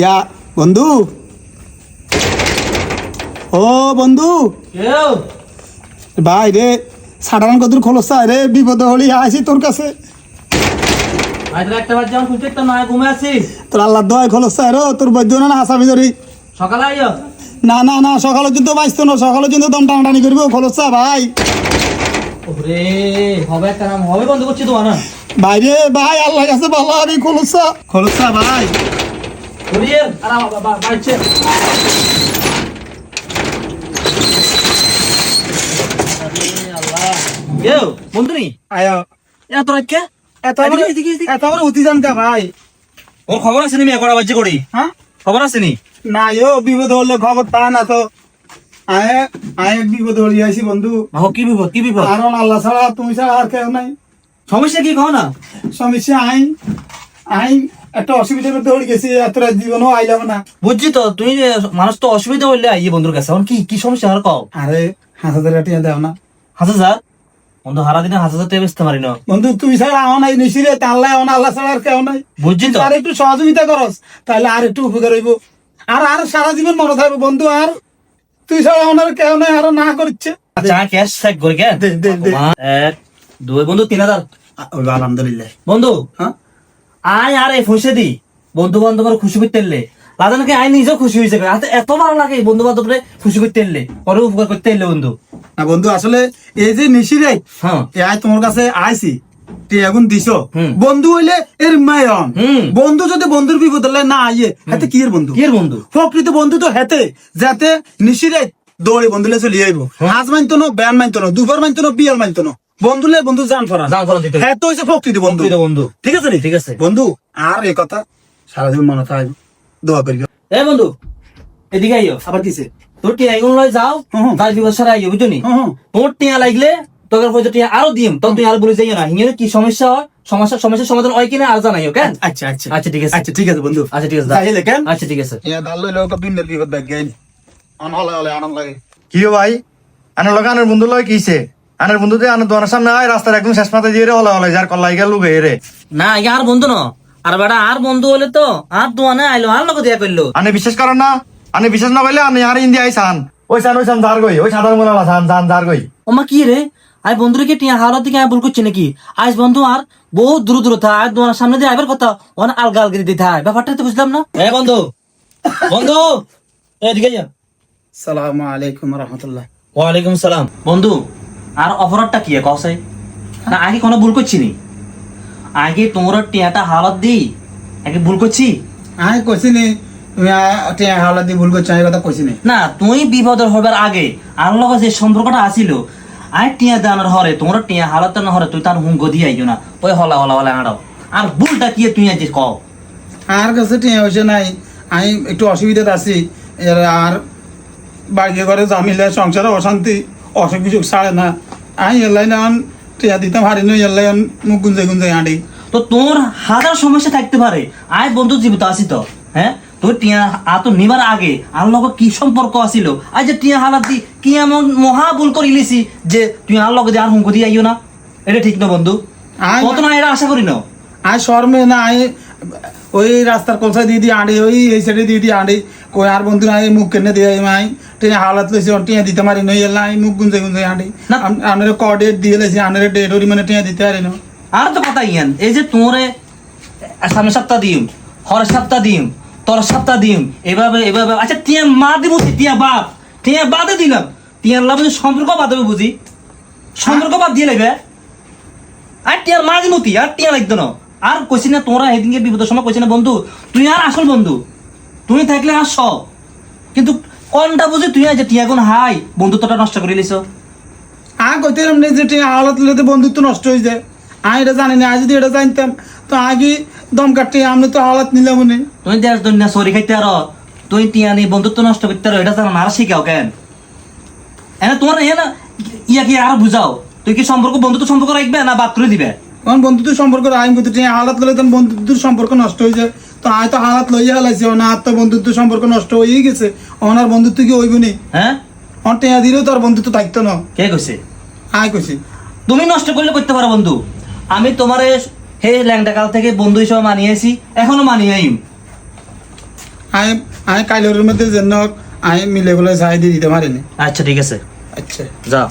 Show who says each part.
Speaker 1: ইয়া বন্ধু? ও বন্ধু? ভাই রে সাধারণ কদুর খোলসা রে বিপদ হলি আইছি তোর কাছে। তোর আল্লাহ দয় খোলসা রে তোর বৈদ্য না হাসাবি ধরি
Speaker 2: সকালে আইও?
Speaker 1: না না না সকালে কিন্তু বাইসতো না সকালে কিন্তু দম টানাটানি করব খোলসা ভাই।
Speaker 2: ওরে হবে একটা নাম হবে বন্ধ করছি তোমার
Speaker 1: ভাই রে ভাই আল্লাহ কাছে ভালো আমি খোলসা খোলসা ভাই।
Speaker 2: ওরে আর আমার বাবা বাড়ছে। কেউ বন্ধু নি
Speaker 1: আয়া।
Speaker 2: এত রাত কে?
Speaker 1: এত
Speaker 2: এদিকে।
Speaker 1: এত বড় অতি জানতে ভাই।
Speaker 2: ওর খবর আছে নি মেয়ে করা করি?
Speaker 1: হ্যাঁ?
Speaker 2: খবর আছে নি
Speaker 1: না ইও বিপদ হলে খবর তা না তো। আয় আয় বিপদ হলি আইছি বন্ধু।
Speaker 2: ভাও কি বিপদ কি বিপদ?
Speaker 1: কারণ আল্লাহ ছাড়া তুমি ছাড়া আর কেউ নাই।
Speaker 2: সমস্যা কি কও না?
Speaker 1: সমস্যা আইন। আইন একটা অসুবিধার মধ্যে হয়ে গেছি এত জীবনও আইলাম না।
Speaker 2: বুঝছি তো তুমি মানুষ তো অসুবিধা হইলে আইয়ে বন্ধুর কাছে এখন কি কি সমস্যা আর কও?
Speaker 1: আরে হাঁস হাজার টিয়া দেও না।
Speaker 2: হাজার হাজার? বন্ধু হারা দিনে হাজার বেচতে পারি না।
Speaker 1: বন্ধু তুই ছাড়া আমার নাই নিশিরে তাহলে আমার আল্লাহ ছাড়া আর কেউ নাই।
Speaker 2: বুঝছি তো।
Speaker 1: আর একটু সহযোগিতা করস তাহলে আর একটু উপকার হইব। আর আর সারা জীবন মনে থাকবে বন্ধু আর তুই ছাড়া আমার কেউ নাই আর না করছে।
Speaker 2: ক্যাশ চেক করে কে?
Speaker 1: দে, দে, দে।
Speaker 2: এক দুই বন্ধু তিন হাজার।
Speaker 1: আলহামদুলিল্লাহ।
Speaker 2: বন্ধু
Speaker 1: হ্যাঁ?
Speaker 2: আয় আর এই ফুসে দি। বন্ধু বান্ধব খুশি করতে এলে লাদানকে আয় নিজেও খুশি হয়েছে হাতে এত ভালো লাগে বন্ধু বান্ধব খুশি করতে এলে পরে উপকার করতে এলে বন্ধু।
Speaker 1: না বন্ধু আসলে এই যে নিশিরে
Speaker 2: হ্যাঁ।
Speaker 1: এ তোমার কাছে আইছি। তুই এখন দিছ। বন্ধু হইলে এর মায়ন। বন্ধু যদি বন্ধুর বিপদ হলে না আইয়ে হাতে কি এর বন্ধু?
Speaker 2: কি এর বন্ধু?
Speaker 1: প্রকৃত বন্ধু তো হেতে যাতে নিশিরে দৌড়ে বন্ধুলে চলে আইব। হাজ মানতো না ব্যান মানতো না দুবার মানতো না বিয়াল মানতো না। বন্ধুলে বন্ধু জান ফরা
Speaker 2: জান ফরান দিতে
Speaker 1: হ্যাঁ তো হইছে প্রকৃত বন্ধু।
Speaker 2: প্রকৃত বন্ধু।
Speaker 1: ঠিক আছে রে?
Speaker 2: ঠিক আছে।
Speaker 1: বন্ধু আর এই কথা সারাদিন মনে থাকবে দোয়া করিবে।
Speaker 2: এ বন্ধু এদিকে আইও
Speaker 1: আবার কিসে?
Speaker 2: তোর টিয়া এগুলো লয় যাও
Speaker 1: হুম।
Speaker 2: সারা আইও। তোর টিয়া লাগলে তোকে টিয়া আরও দিম তখন তুই আর বলে যাইও না হিঙের কি সমস্যা হয়? সমস্যা সমস্যার সমাধান হয় কিনা আর জানাইও কেন?
Speaker 1: আচ্ছা আচ্ছা
Speaker 2: আচ্ছা। ঠিক আছে।
Speaker 1: আচ্ছা ঠিক আছে বন্ধু।
Speaker 2: আচ্ছা ঠিক আছে।
Speaker 1: তাইলে কেন?
Speaker 2: আচ্ছা ঠিক আছে।
Speaker 1: ইয়া দাল লইলো কত দিনের বিপদ ব্যাগ গাইন অন হলে আনন্দ লাগে।
Speaker 3: কি ভাই? আনার লগে আনার বন্ধু লয় কিছে আনার বন্ধু দিয়ে আনার দোকানের সামনে আয় রাস্তার একদম শেষ মাথায় দিয়ে রে হলে হলে যার কল্লাই গেল লুগে রে।
Speaker 2: না আর বন্ধু ন। আর বেটা আর বন্ধু হলে তো আর দোয়ানে আইলো আর লোক দিয়া করল
Speaker 3: আনে বিশ্বাস করেন না আনে বিশ্বাস না পাইলে আনে আর ইন্দি আই সান ওই সান ওই সান যার গই ওই সাধারণ মনে সান সান যার গই
Speaker 2: ওমা কি রে? আই বন্ধুরে কি টিয়া দিকে আয় ভুল করছি নাকি? আজ বন্ধু আর বহুত দূর দূর থা আর তোমার সামনে দিয়ে আইবার কথা অনেক আলগা আলগি দিতে হয় ব্যাপারটা তো বুঝলাম না? এ বন্ধু বন্ধু এদিকে যা
Speaker 1: সালাম আলাইকুম রহমতুল্লাহ।
Speaker 2: ওয়ালাইকুম সালাম। বন্ধু আর অপরাধটা কি কসাই না আগে কোনো ভুল করছি নি। আগে তোমরা টিয়াটা হালত দি আগে ভুল করছি?
Speaker 1: আমি কইছি নি। টিয়া ভুল করছ আমি কথা কইছি নি।
Speaker 2: না তুই বিপদের হবার আগে আর লগত যে সম্পর্কটা আসিল আই টিয়া দানোর হরে তোমরা টিয়া হালাত না হরে তুই তার হুঙ্গ দিয়ে আইও না। ওই হলা হলা হলা আড়াও আর ভুলটা কি তুই আজ কও?
Speaker 1: আর কাছে টিয়া হয়েছে নাই। আমি একটু অসুবিধাতে আছি। আর বাড়িতে ঘরে জামিলে সংসারে অশান্তি। অসুখ বিসুখ ছাড়ে না। আমি এলাই না টিয়া দিতাম হারি নই এলাই মুখ গুঞ্জে গুঞ্জে আঁটি
Speaker 2: তো তোর হাজার সমস্যা থাকতে পারে। আয় বন্ধু জীবিত আসি তো হ্যাঁ? টিয়া আ নিবার আগে আর লগে কি সম্পর্ক আছিল? আজ যে টিয়া হালাত দি কি এমন মহা ভুল করে লিছি যে তুই আর লগে দিয়ে আর হুঙ্গ দিয়ে আইও না? এটা ঠিক না বন্ধু।
Speaker 1: আয়-
Speaker 2: কত না এটা আশা করি না।
Speaker 1: আর শর্মে না আই ওই রাস্তার কলসা দিয়ে দিয়ে আঁটি ওই এই সাইডে দিয়ে দিয়ে আঁটি কই আর বন্ধু নাই মুখ কেনে দিয়ে আই টিয়া হালাত লইছি টিয়া দিতে মারি নই এলাই মুখ গুঞ্জে গুঞ্জে আঁটি
Speaker 2: না।
Speaker 1: আপনার ক ডেট দিয়ে লেছি আপনার ডেট ওরি মানে টিয়া দিতে পারি না।
Speaker 2: আর তো কথা ইয়ান এই যে তোরে সামনে সপ্তাহ দিম হর সপ্তাহ দিম তোর সপ্তাহ দিম এভাবে এভাবে আচ্ছা টিয়া মা দিব টিয়া বাপ টিয়া বাদে দিলাম। টিয়ার লাভ সম্পর্ক বাদ হবে বুঝি সম্পর্ক বাদ দিয়ে লাগবে আর টিয়ার মা দিব আর টিয়া লাগতো না। আর কইছি না তোরা এদিনকে বিপদের সময় কইছি না বন্ধু? তুই আর আসল বন্ধু। তুমি থাকলে আর সব কিন্তু কোনটা বুঝি তুই আজ টিয়া কোন হাই বন্ধুত্বটা নষ্ট করে লিছ
Speaker 1: আ কইতাম না যে টিয়া হাওলাত লইতে বন্ধুত্ব নষ্ট হয়ে যায়। আমি এটা জানি না আজ যদি এটা জানতাম তো আগে দম কাটতে আমি তো হাওলাত নিলাম মনে
Speaker 2: তুই দেশ দুনিয়া সরি খাইতে আর তুই টিয়া নি বন্ধুত্ব নষ্ট করতে আর এটা জানা না আর শিখাও কেন? এনে তোমার এ না ইয়া কি আর বুঝাও তুই কি সম্পর্ক বন্ধুত্ব সম্পর্ক রাখবে না বাদ করে দিবে?
Speaker 1: কারণ বন্ধুত্ব সম্পর্ক করতে টিয়া হাওলাত লইলে তখন বন্ধুত্বের সম্পর্ক নষ্ট হয়ে যায়। তো আয় তো হালাত লইয়া হালাইছি অনার তো বন্ধুত্ব সম্পর্ক নষ্ট হয়েই গেছে। অনার বন্ধুত্ব কি হইব নি?
Speaker 2: হ্যাঁ?
Speaker 1: অন টিয়া দিলেও তোর বন্ধুত্ব থাকতো না।
Speaker 2: কে কইছে?
Speaker 1: আয় কইছি।
Speaker 2: তুমি নষ্ট করলে করতে পারো বন্ধু। আমি তোমারে হে ল্যাংটা কাল থেকে বন্ধু হিসেবে মানিয়েছি এখনও মানিয়ে আইম
Speaker 1: আমি আমি কাইলের মধ্যে যেন আমি মিলে বলে দিয়ে দিতে পারিনি।
Speaker 2: আচ্ছা ঠিক আছে।
Speaker 1: আচ্ছা।
Speaker 2: যাও।